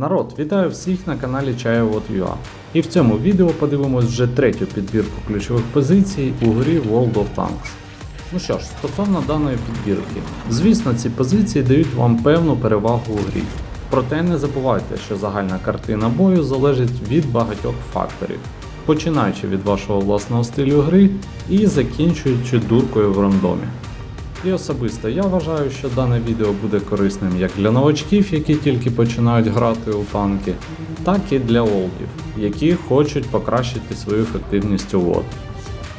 Народ, вітаю всіх на каналі Чаєвод.ua. І в цьому відео подивимось вже третю підбірку ключових позицій у грі World of Tanks. Ну що ж, стосовно даної підбірки, звісно, ці позиції дають вам певну перевагу у грі. Проте не забувайте, що загальна картина бою залежить від багатьох факторів, починаючи від вашого власного стилю гри і закінчуючи дуркою в рандомі. І особисто я вважаю, що дане відео буде корисним як для новачків, які тільки починають грати у танки, так і для олдів, які хочуть покращити свою ефективність у WOD.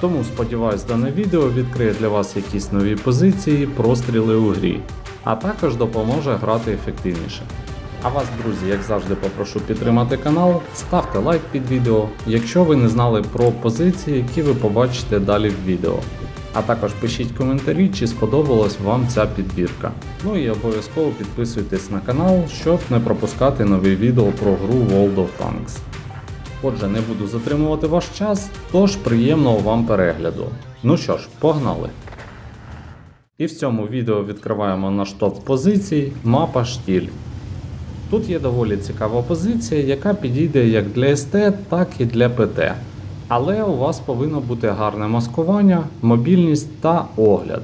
Тому сподіваюсь, дане відео відкриє для вас якісь нові позиції, простріли у грі, а також допоможе грати ефективніше. А вас, друзі, як завжди, попрошу підтримати канал, ставте лайк під відео, якщо ви не знали про позиції, які ви побачите далі в відео. А також пишіть коментарі, чи сподобалась вам ця підбірка. Ну і обов'язково підписуйтесь на канал, щоб не пропускати нові відео про гру World of Tanks. Отже, не буду затримувати ваш час, тож приємного вам перегляду. Ну що ж, погнали! І в цьому відео відкриваємо наш топ позицій мапа штіль. Тут є доволі цікава позиція, яка підійде як для СТ, так і для ПТ. Але у вас повинно бути гарне маскування, мобільність та огляд.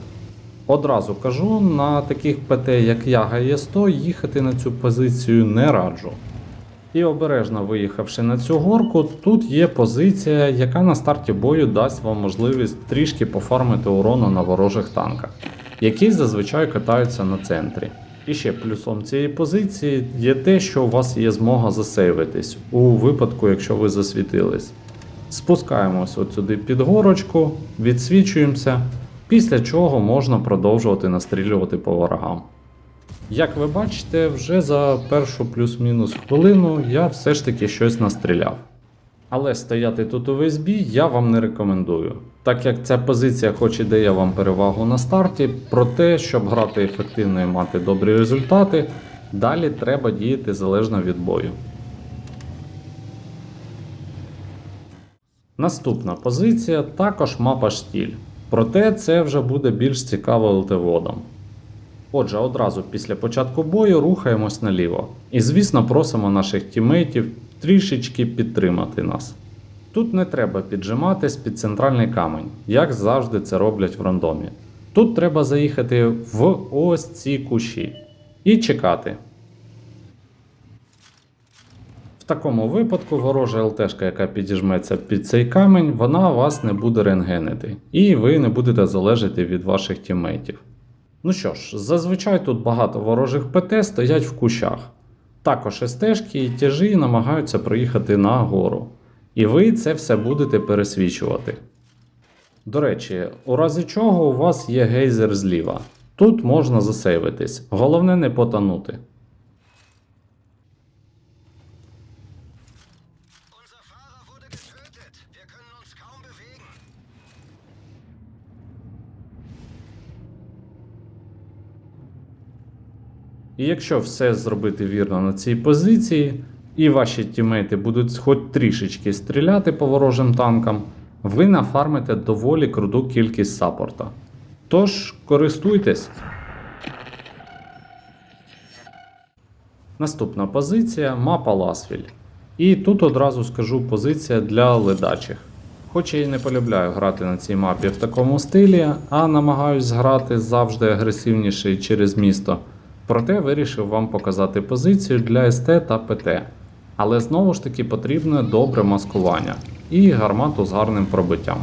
Одразу кажу, на таких ПТ, як я ГАЄ100, їхати на цю позицію не раджу. І обережно виїхавши на цю горку, тут є позиція, яка на старті бою дасть вам можливість трішки пофармити урону на ворожих танках, які зазвичай катаються на центрі. І ще плюсом цієї позиції є те, що у вас є змога засейвитись у випадку, якщо ви засвітились. Спускаємось от сюди під горочку, відсвічуємося, після чого можна продовжувати настрілювати по ворогам. Як ви бачите, вже за першу плюс-мінус хвилину я все ж таки щось настріляв. Але стояти тут увесь бій я вам не рекомендую, так як ця позиція хоч і дає вам перевагу на старті, проте, щоб грати ефективно і мати добрі результати, далі треба діяти залежно від бою. Наступна позиція також мапа штіль. Проте це вже буде більш цікаво ЛТВодом. Отже, одразу після початку бою рухаємось наліво. І, звісно, просимо наших тімейтів трішечки підтримати нас. Тут не треба піджиматись під центральний камень, як завжди це роблять в рандомі. Тут треба заїхати в ось ці кущі і чекати. В такому випадку ворожа ЛТшка, яка підіжметься під цей камінь, вона вас не буде рентгенити, і ви не будете залежати від ваших тімейтів. Ну що ж, зазвичай тут багато ворожих ПТ стоять в кущах. Також СТшки і тяжі намагаються проїхати на гору. І ви це все будете пересвічувати. До речі, у разі чого у вас є гейзер зліва. Тут можна засейвитись, головне не потонути. Якщо все зробити вірно на цій позиції, і ваші тімейти будуть хоч трішечки стріляти по ворожим танкам, ви нафармите доволі круту кількість саппорта. Тож користуйтесь. Наступна позиція мапа Ласвіль. І тут одразу скажу позиція для ледачих. Хоч я і не полюбляю грати на цій мапі в такому стилі, а намагаюсь грати завжди агресивніше через місто. Проте вирішив вам показати позицію для СТ та ПТ. Але знову ж таки потрібне добре маскування і гармату з гарним пробиттям.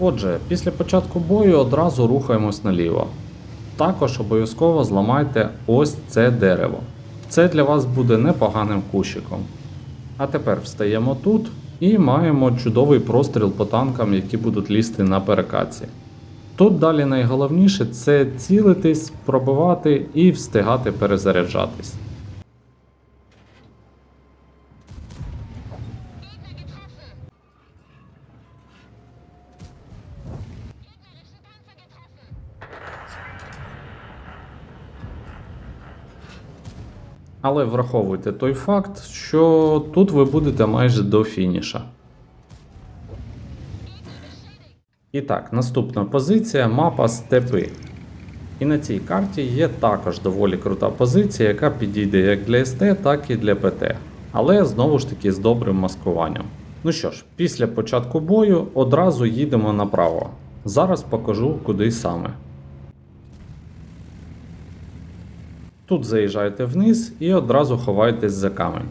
Отже, після початку бою одразу рухаємось наліво. Також обов'язково зламайте ось це дерево. Це для вас буде непоганим кущиком. А тепер встаємо тут і маємо чудовий простріл по танкам, які будуть лізти на перекатці. Тут далі найголовніше це цілитись, пробивати і встигати перезаряджатись. Але враховуйте той факт, що тут ви будете майже до фініша. І так, наступна позиція мапа степи. І на цій карті є також доволі крута позиція, яка підійде як для СТ, так і для ПТ. Але знову ж таки з добрим маскуванням. Ну що ж, після початку бою одразу їдемо направо. Зараз покажу, куди саме. Тут заїжджаєте вниз і одразу ховаєтесь за камень.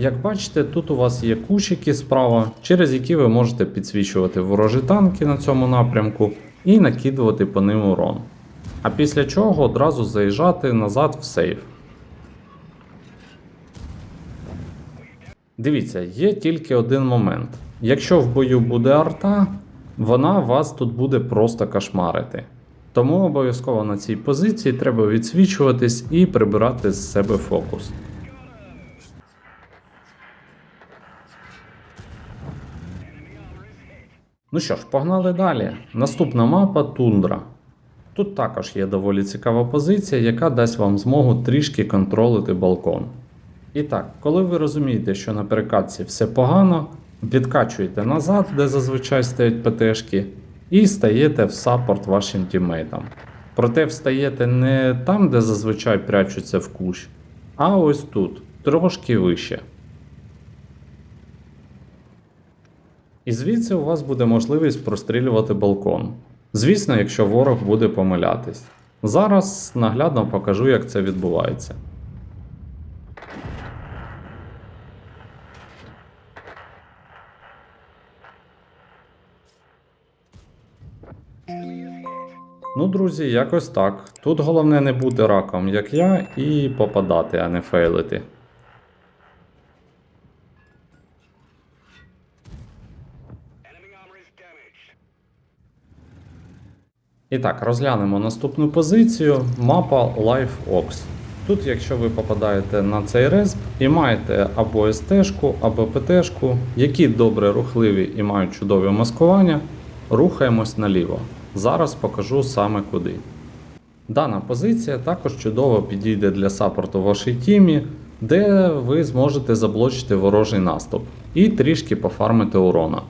Як бачите, тут у вас є кущики справа, через які ви можете підсвічувати ворожі танки на цьому напрямку і накидувати по ним урон. А після чого одразу заїжджати назад в сейф. Дивіться, є тільки один момент. Якщо в бою буде арта, вона вас тут буде просто кошмарити. Тому обов'язково на цій позиції треба відсвічуватись і прибирати з себе фокус. Ну що ж, погнали далі. Наступна мапа Тундра. Тут також є доволі цікава позиція, яка дасть вам змогу трішки контролити балкон. І так, коли ви розумієте, що на перекатці все погано, відкачуєте назад, де зазвичай стоять ПТшки, і стаєте в саппорт вашим тіммейтам. Проте встаєте не там, де зазвичай прячуться в кущ, а ось тут, трошки вище. І звідси у вас буде можливість прострілювати балкон. Звісно, якщо ворог буде помилятись. Зараз наглядно покажу, як це відбувається. Ну, друзі, якось так. Тут головне не бути раком, як я, і попадати, а не фейлити. І так, розглянемо наступну позицію мапа Life Ops. Тут, якщо ви попадаєте на цей респ і маєте або СТ-шку, або ПТ-шку, які добре рухливі і мають чудове маскування, рухаємось наліво. Зараз покажу саме куди. Дана позиція також чудово підійде для саппорту вашій тімі, де ви зможете заблочити ворожий наступ і трішки пофармити урона.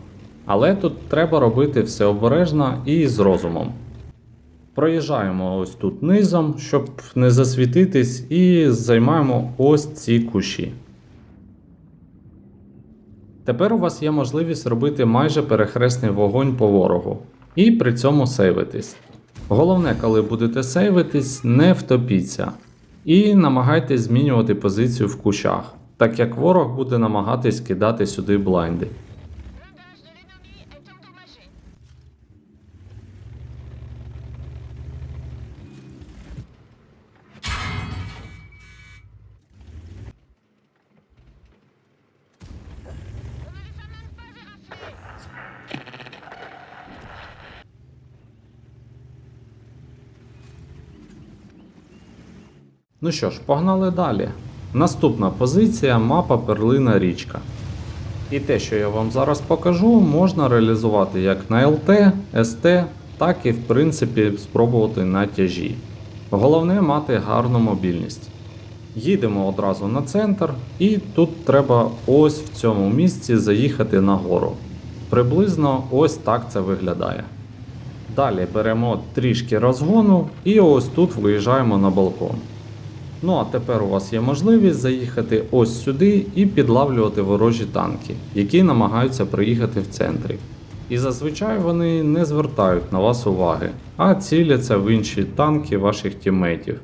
Але тут треба робити все обережно і з розумом. Проїжджаємо ось тут низом, щоб не засвітитись, і займаємо ось ці кущі. Тепер у вас є можливість робити майже перехресний вогонь по ворогу і при цьому сейвитись. Головне, коли будете сейвитись, не втопіться і намагайтесь змінювати позицію в кущах, так як ворог буде намагатись кидати сюди блайнди. Ну що ж, погнали далі. Наступна позиція мапа Перлина річка. І те, що я вам зараз покажу, можна реалізувати як на ЛТ, СТ, так і в принципі спробувати на тяжі. Головне мати гарну мобільність. Їдемо одразу на центр, і тут треба ось в цьому місці заїхати на гору. Приблизно ось так це виглядає. Далі беремо трішки розгону і ось тут виїжджаємо на балкон. Ну а тепер у вас є можливість заїхати ось сюди і підлавлювати ворожі танки, які намагаються приїхати в центрі. І зазвичай вони не звертають на вас уваги, а ціляться в інші танки ваших тіммейтів.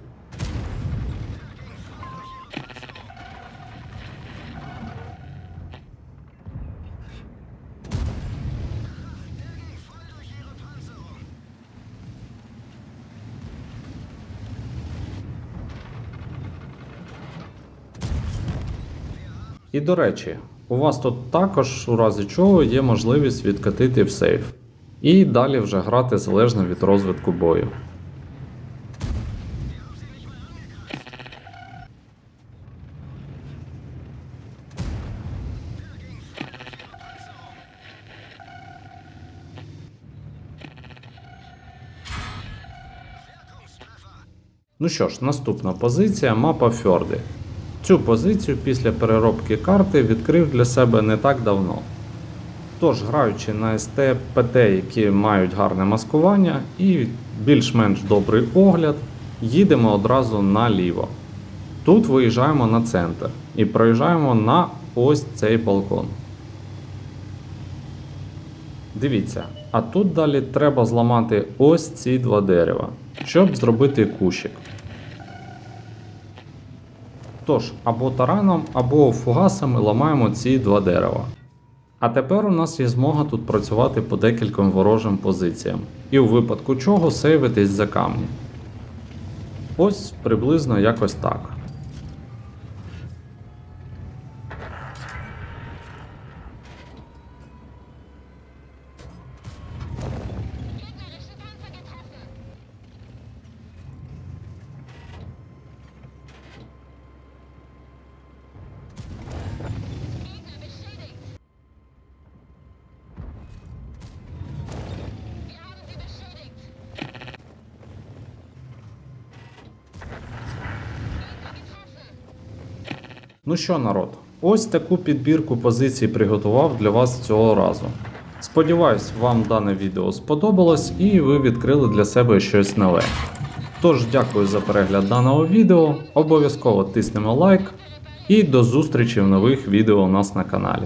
І до речі, у вас тут також, у разі чого, є можливість відкатити в сейф. І далі вже грати залежно від розвитку бою. Ну що ж, наступна позиція мапа Фьорди. Цю позицію після переробки карти відкрив для себе не так давно. Тож, граючи на СТ ПТ, які мають гарне маскування і більш-менш добрий огляд, їдемо одразу наліво. Тут виїжджаємо на центр і проїжджаємо на ось цей балкон. Дивіться, а тут далі треба зламати ось ці два дерева, щоб зробити кущик. Тож, або тараном, або фугасами ламаємо ці два дерева. А тепер у нас є змога тут працювати по декільком ворожим позиціям, і у випадку чого сейвитись за камні. Ось приблизно якось так. Ну що, народ, ось таку підбірку позицій приготував для вас цього разу. Сподіваюсь, вам дане відео сподобалось і ви відкрили для себе щось нове. Тож дякую за перегляд даного відео, обов'язково тиснемо лайк і до зустрічі в нових відео у нас на каналі.